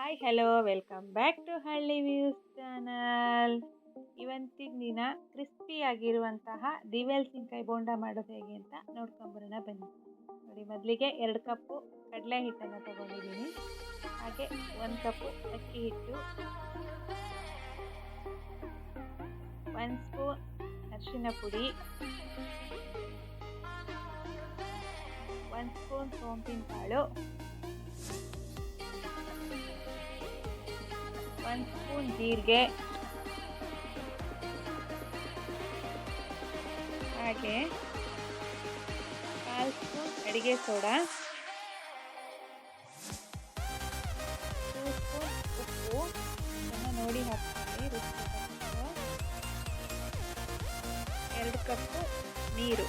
Hi hello welcome back to Halli views channel ಇವತ್ತಿನ ದಿನ ಕ್ರಿಸ್ಪಿಯಾಗಿರುವಂತಹ ದಿವೆಲ್ಸಿನ್ಕಾಯಿ ಬೋಂಡ ಮಾಡೋದು ಹೇಗೆ ಅಂತ ನೋಡ್ಕೊಂಬರೋಣ ಬನ್ನಿ. ನೋಡಿ, ಮೊದಲಿಗೆ ಎರಡು ಕಪ್ಪು ಕಡಲೆ ಹಿಟ್ಟನ್ನು ತಗೊಂಡಿದ್ದೀನಿ. ಹಾಗೆ ಒಂದು ಕಪ್ಪು ಅಕ್ಕಿ ಹಿಟ್ಟು. ಒಂದು ಸ್ಪೂನ್ ಅರಿಶಿನ ಪುಡಿ. ಒಂದು ಸ್ಪೂನ್ ಸೋಂಪಿನ ಕಾಳು. ಜೀರಿಗೆ. ಹಾಗೆ ಕಾಲು ಸ್ಪೂನ್ ಅಡಿಗೆ ಸೋಡಾ. ಟೂ ಸ್ಪೂನ್ ಉಪ್ಪು. ಇದನ್ನು ನೋಡಿ ಹಾಕ್ತೀನಿ ರುಚಿ ಎರಡು ಕಪ್ಪು ನೀರು.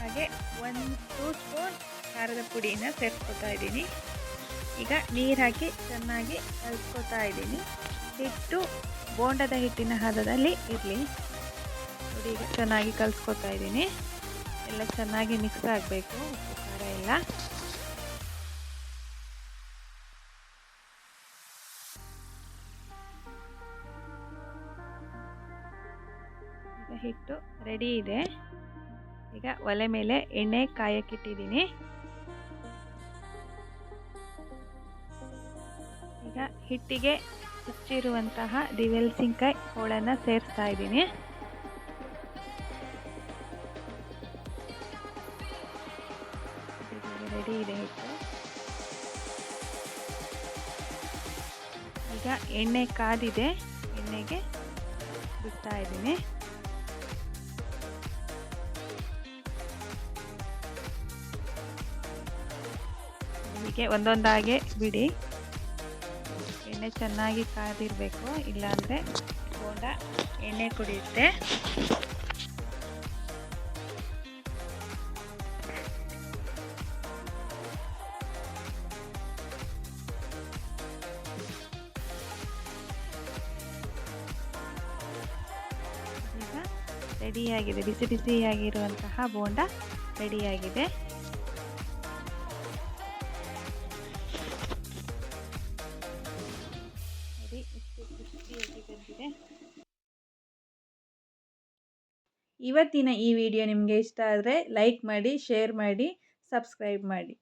ಹಾಗೆ ಒಂದು ಟೂ ಸ್ಪೂನ್ ಖಾರದ ಪುಡಿನ ಸೇರಿಸ್ಕೊತಾ ಇದ್ದೀನಿ. ಈಗ ನೀರು ಹಾಕಿ ಚೆನ್ನಾಗಿ ಕಲ್ಸ್ಕೊತಾ ಇದ್ದೀನಿ. ಹಿಟ್ಟು, ಬೋಂಡದ ಹಿಟ್ಟಿನ ಹದದಲ್ಲಿ ಇರಲಿ. ನೋಡಿ, ಈಗ ಚೆನ್ನಾಗಿ ಕಲಿಸ್ಕೊತಾ ಇದ್ದೀನಿ. ಎಲ್ಲ ಚೆನ್ನಾಗಿ ಮಿಕ್ಸ್ ಆಗಬೇಕು. ಉಪ್ಪು, ಖಾರ ಎಲ್ಲ. ಹಿಟ್ಟು ರೆಡಿ ಇದೆ. ಈಗ ಒಲೆ ಮೇಲೆ ಎಣ್ಣೆ ಕಾಯಕ್ಕಿಟ್ಟಿದ್ದೀನಿ ಈಗ ಹಿಟ್ಟಿಗೆ ಹಚ್ಚಿರುವಂತಹ ದಿವೆಲ್ಸಿನ್ಕಾಯಿ ಹೋಳನ್ನು ಸೇರಿಸ್ತಾ ಇದ್ದೀನಿ. ರೆಡಿ ಇದೆ ಹಿಟ್ಟು. ಈಗ ಎಣ್ಣೆ ಕಾದಿದೆ, ಎಣ್ಣೆಗೆ ಬಿಡ್ತಾ ಇದ್ದೀನಿ. ಹೀಗೆ ಒಂದೊಂದಾಗೆ ಬಿಡಿ. ಎಣ್ಣೆ ಚೆನ್ನಾಗಿ ಕಾದಿರಬೇಕು ಇಲ್ಲಾಂದರೆ ಬೋಂಡ ಎಣ್ಣೆ ಕುಡಿಯುತ್ತೆ. ರೆಡಿಯಾಗಿದೆ ಬಿಸಿ ಬಿಸಿಯಾಗಿರುವಂತಹ ಬೋಂಡ ರೆಡಿಯಾಗಿದೆ ಇವತ್ತಿನ ಈ ವಿಡಿಯೋ ನಿಮಗೆ ಇಷ್ಟ ಆದರೆ ಲೈಕ್ ಮಾಡಿ ಶೇರ್ ಮಾಡಿ ಸಬ್ಸ್ಕ್ರೈಬ್ ಮಾಡಿ.